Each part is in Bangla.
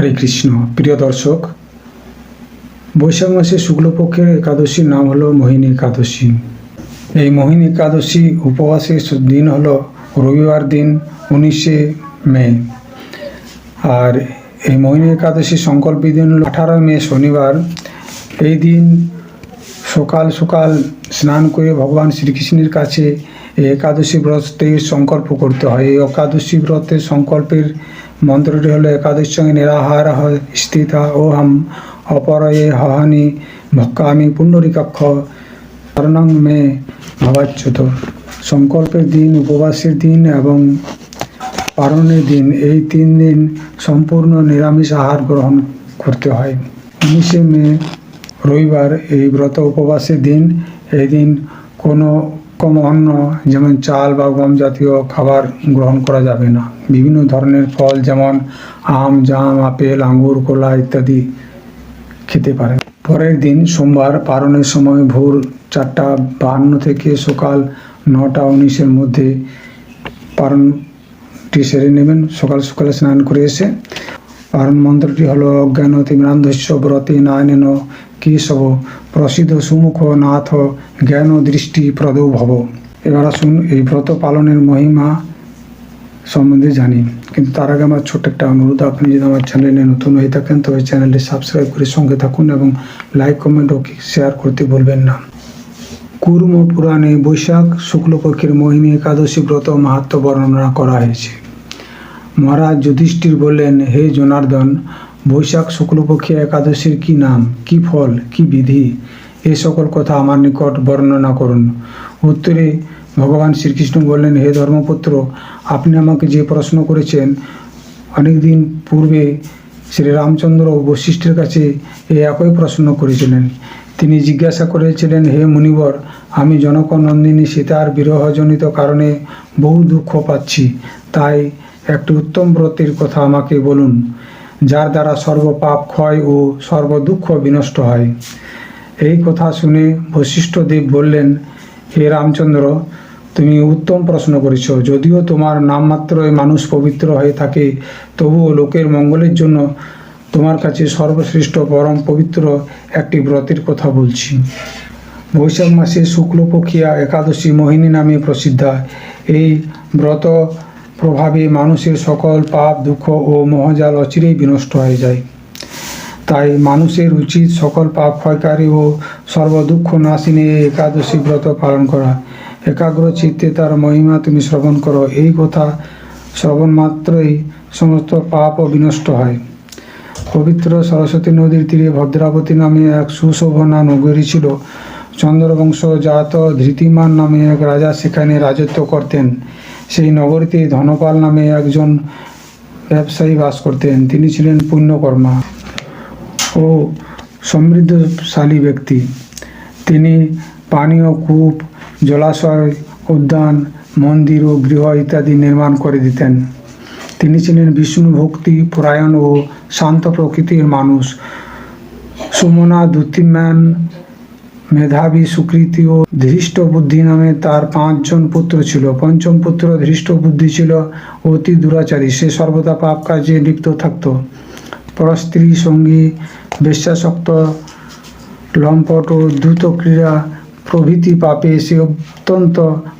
হরে কৃষ্ণ। প্রিয় দর্শক, বৈশাখ মাসে শুক্লপক্ষের একাদশীর নাম হলো মোহিনী একাদশী। এই মোহিনী একাদশী উপবাসের দিন হলো রবিবার দিন উনিশে মে। আর এই মোহিনী একাদশী সংকল্প দিন হলো আঠারো মে শনিবার। এই দিন সকাল সকাল স্নান করে ভগবান শ্রীকৃষ্ণের কাছে এই একাদশী ব্রতের সংকল্প করতে হয়। এই একাদশী ব্রতের সংকল্পের মন্ত্রটি হলো একাদশ সঙ্গে নিরাহার স্থিতা ও ওহম অপরয়ে হহানি ভক্কামি পুণ্ডরিকাক্ষ শরণং মে ভাবাচ্যুত। সংকল্পের দিন, উপবাসের দিন এবং পারণের দিন, এই তিন দিন সম্পূর্ণ নিরামিষ আহার গ্রহণ করতে হয়। উনিশে মে রবিবার এই ব্রত উপবাসের দিন। এই দিন কোনো কম অন্ন, যেমন চাল বা গম জাতীয় খাবার গ্রহণ করা যাবে না। বিভিন্ন ধরনের ফল যেমন আম, জাম, আপেল, আঙ্গুর, কলা ইত্যাদি খেতে পারেন। পরের দিন সোমবার পারণের সময় ভোর চারটা বাহান্ন থেকে সকাল নটা উনিশের মধ্যে পারণটি সেরে নেবেন। সকাল সকালে স্নান করে এসে পারণ মন্ত্রটি হলো অজ্ঞান তিম্রান্ধস্য ব্রতে নায়নেন কেশব প্রসিদ্ধ সুমুখ নাথ জ্ঞান দৃষ্টি প্রদৌ ভব এবার আসুন এই ব্রত পালনের মহিমা সম্বন্ধে জানি। কিন্তু তার আগে আমার ছোট্ট একটা অনুরোধ, আপনি যদি আমার চ্যানেলে নতুন হয়ে থাকেন, তবে চ্যানেলটি সাবস্ক্রাইব করে সঙ্গে থাকুন এবং লাইক কমেন্ট ও শেয়ার করতে ভুলবেন না। কুর্ম পুরাণে বৈশাখ, শুক্লপক্ষের মোহিনী, একাদশী ব্রত, মাহাত্ম বর্ণনা করা হয়েছে। মহারাজ যুধিষ্ঠির বললেন, হে জনার্দন, বৈশাখ, শুক্লপক্ষী, একাদশীর কি নাম, কি ফল, কি বিধি? এ সকল কথা আমার নিকট বর্ণনা করুন। উত্তরে ভগবান শ্রীকৃষ্ণ বললেন, হে ধর্মপুত্র, আপনি আমাকে যে প্রশ্ন করেছেন, অনেকদিন পূর্বে শ্রীরামচন্দ্র ও বশিষ্ঠের কাছে এই একই প্রশ্ন করেছিলেন। তিনি জিজ্ঞাসা করেছিলেন, হে মুনিবর, আমি জনক নন্দিনী সীতার বিরহজনিত কারণে বহু দুঃখ পাচ্ছি, তাই একটি উত্তম ব্রতের কথা আমাকে বলুন, যার দ্বারা সর্বপাপ ক্ষয় ও সর্বদুঃখ বিনষ্ট হয়। এই কথা শুনে বশিষ্ঠদেব বললেন, হে রামচন্দ্র তুমি উত্তম প্রশ্ন করেছ। যদিও তোমার নামমাত্রই মানুষ পবিত্র হয়ে থাকে, তবুও লোকের মঙ্গলের জন্য তোমার কাছে সর্বশ্রেষ্ঠ পরম পবিত্র একটি ব্রতের কথা বলছি। বৈশাখ মাসে শুক্লপক্ষিয়া একাদশী মোহিনী নামে প্রসিদ্ধা। এই ব্রত প্রভাবে মানুষের সকল পাপ, দুঃখ ও মহজাল অচিরেই বিনষ্ট হয়ে যায়। তাই মানুষের উচিত সকল পাপ ক্ষয়কারী ও সর্বদুঃখ নাশিনী একাদশী ব্রত পালন করা। একাগ্র চিত্তে তার মহিমা তুমি শ্রবণ করো। এই কথা শ্রবণ মাত্রই সমস্ত পাপ বিনষ্ট হয়। পবিত্র সরস্বতী নদীর তীরে ভদ্রাবতী নামে এক সুশোভনা নগরী ছিল। চন্দ্রবংশ জাত ধৃতিমান নামে এক রাজা সেখানে রাজত্ব করতেন। সেই নগরীতে ধনপাল নামে একজন ব্যবসায়ী বাস করতেন। তিনি ছিলেন পুণ্যকর্মা ও সমৃদ্ধশালী ব্যক্তি। তিনি পানীয়, কূপ জলাশয়, উদ্যান, মন্দির ও গৃহ ইত্যাদি নির্মাণ করে দিতেন। তিনি ছিলেন বিষ্ণু ভক্তি, পরায়ণ ও শান্ত প্রকৃতির মানুষ। সুমনা দ্যুতিম্যান মেধাবী সুকৃতি ও ধৃষ্ট বুদ্ধি নামে তার পাঁচজন পুত্র ছিল। পঞ্চম পুত্র ধৃষ্ট বুদ্ধি ছিল, অতি দুরাচারী। সে সর্বদা পাপ কাজে লিপ্ত থাকত। পরস্ত্রী, সঙ্গী বিশ্বাসক্ত লম্পট ও দ্রুত ক্রীড়া প্রভৃতি পাপে সে অত্যন্ত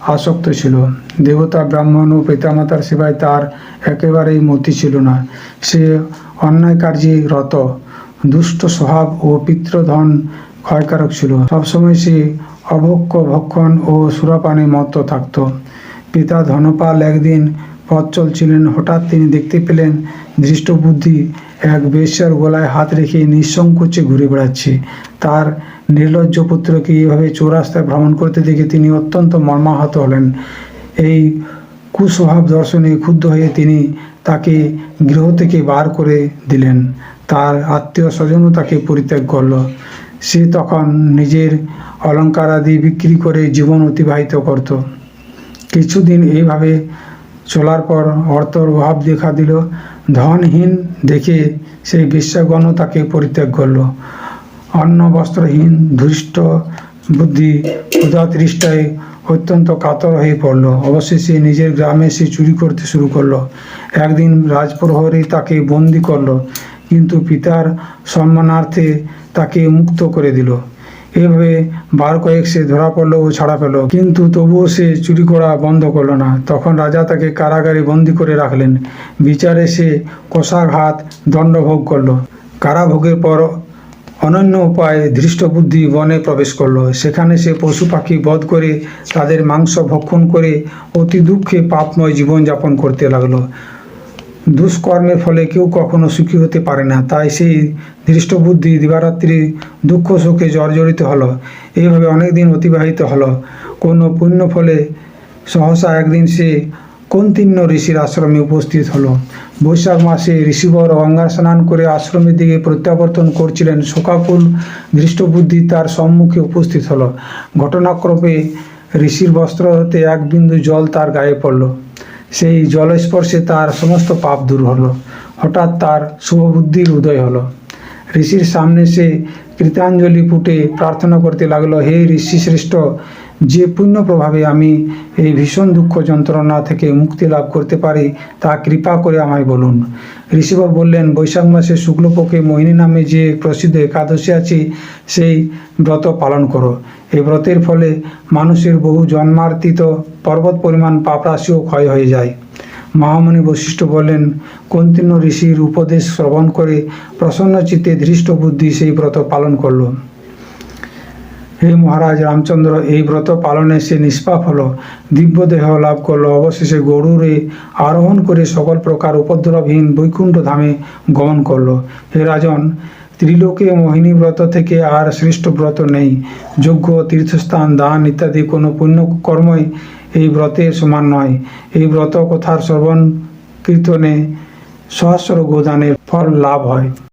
আসক্ত ছিল। দেবতা, ব্রাহ্মণ ও পিতামাতার সেবায় তার একেবারেই মতি ছিল না। সে অন্যায় কার্যে রত। দুষ্ট স্বভাব ও পিতৃধন ক্ষয়কারক ছিল। সবসময় সে অভক্ষ ভক্ষণ ও সুরাপানে মত্ত থাকত। পিতা ধনপাল একদিন পথ চলছিলেন। হঠাৎ তিনি দেখতে পেলেন দৃষ্টবুদ্ধি এক বেশ্যার গলায় হাত রেখে নিঃসংকোচে ঘুরে বেড়াচ্ছে। তার নির্লজ্জ পুত্রকে এইভাবে চৌরাস্তায় ভ্রমণ করতে দেখে তিনি অত্যন্ত মর্মাহত হলেন। এই কুস্বভাব দর্শনে ক্ষুব্ধ হয়ে তিনি তাকে গৃহ থেকে বার করে দিলেন। তার আত্মীয় স্বজনও তাকে পরিত্যাগ করল। সে তখন নিজের অলঙ্কার আদি বিক্রি করে জীবন অতিবাহিত করত। কিছুদিন এইভাবে চলার পর অর্থর অভাব দেখা দিল। ধনহীন দেখে সেই বিশ্বাগণও তাকে পরিত্যাগ করল। অন্ন বস্ত্রহীন ধৃষ্ট বুদ্ধি ক্ষুধাতৃষ্টায় অত্যন্ত কাতর হয়ে পড়ল। অবশেষে নিজের গ্রামে সে চুরি করতে শুরু করল। একদিন রাজপ্রহরী তাকে বন্দি করল, কিন্তু পিতার সম্মানার্থে তাকে মুক্ত করে দিল। এভাবে বার কয়েক সে ধরা পড়ল ও ছাড়া পেল। কিন্তু তবুও সে চুরি করা বন্ধ করল না। তখন রাজা তাকে কারাগারে বন্দি করে রাখলেন। বিচারে সে কষাঘাত দণ্ডভোগ করল। কারাভোগের পর অনন্য উপায়ে ধৃষ্টবুদ্ধি বনে প্রবেশ করল। সেখানে সে পশু পাখি বধ করে তাদের মাংস ভক্ষণ করে অতি দুঃখে পাপময় জীবনযাপন করতে লাগল। দুষ্কর্মের ফলে কেউ কখনো সুখী হতে পারে না। তাই সেই দৃষ্টবুদ্ধি দিবারাত্রি দুঃখ সুখে জর্জরিত হলো। এইভাবে অনেক দিন অতিবাহিত হলো। কোনো পুণ্য ফলে সহসা একদিন সে কন্তিন্য ঋষির আশ্রমে উপস্থিত হলো। বৈশাখ মাসে ঋষিবর গঙ্গা স্নান করে আশ্রমের দিকে প্রত্যাবর্তন করছিলেন শোকাকুল। দৃষ্টবুদ্ধি তার সম্মুখে উপস্থিত হলো। ঘটনাক্রমে ঋষির বস্ত্র হতে এক বিন্দু জল তার গায়ে পড়ল। সেই জলস্পর্শে তার সমস্ত পাপ দূর হলো। হঠাৎ তার শুভবুদ্ধির উদয় হলো। ঋষির সামনে সে কৃতাঞ্জলি ফুটে প্রার্থনা করতে লাগল, হে ঋষি শ্রেষ্ঠ যে পুণ্য প্রভাবে আমি এই ভীষণ দুঃখ যন্ত্রণা থেকে মুক্তি লাভ করতে পারি, তা কৃপা করে আমায় বলুন। ঋষিবর বললেন, বৈশাখ মাসে শুক্লপক্ষে মোহিনী নামে যে প্রসিদ্ধ একাদশী আছে, সেই ব্রত পালন করো। এই ব্রতের ফলে মানুষের বহু জন্মার্থিত পর্বত পরিমাণ পাপরাশিও ক্ষয় হয়ে যায়। মহামণি বৈশিষ্ট্য বললেন কন্তিন্য ঋষির উপদেশ শ্রবণ করে প্রসন্ন চিত্তে ধৃষ্ট বুদ্ধি সেই ব্রত পালন করল হে মহারাজ, রামচন্দ্র, এই ব্রত পালনে সে নিষ্পাপ হলো দিব্য দেহ লাভ করল। অবশেষে গরুরে আরোহণ করে সকল প্রকার উপদ্রবহীন বৈকুণ্ঠ ধামে গমন করল। হে রাজন, ত্রিলোকে মোহিনী ব্রত থেকে আর শ্রেষ্ঠ ব্রত নেই। যজ্ঞ তীর্থস্থান, দান ইত্যাদি কোনো পুণ্য কর্মই এই ব্রতের সমান নয়। এই ব্রত কথার শ্রবণ কীর্তনে সহস্র গোদানের ফল লাভ হয়।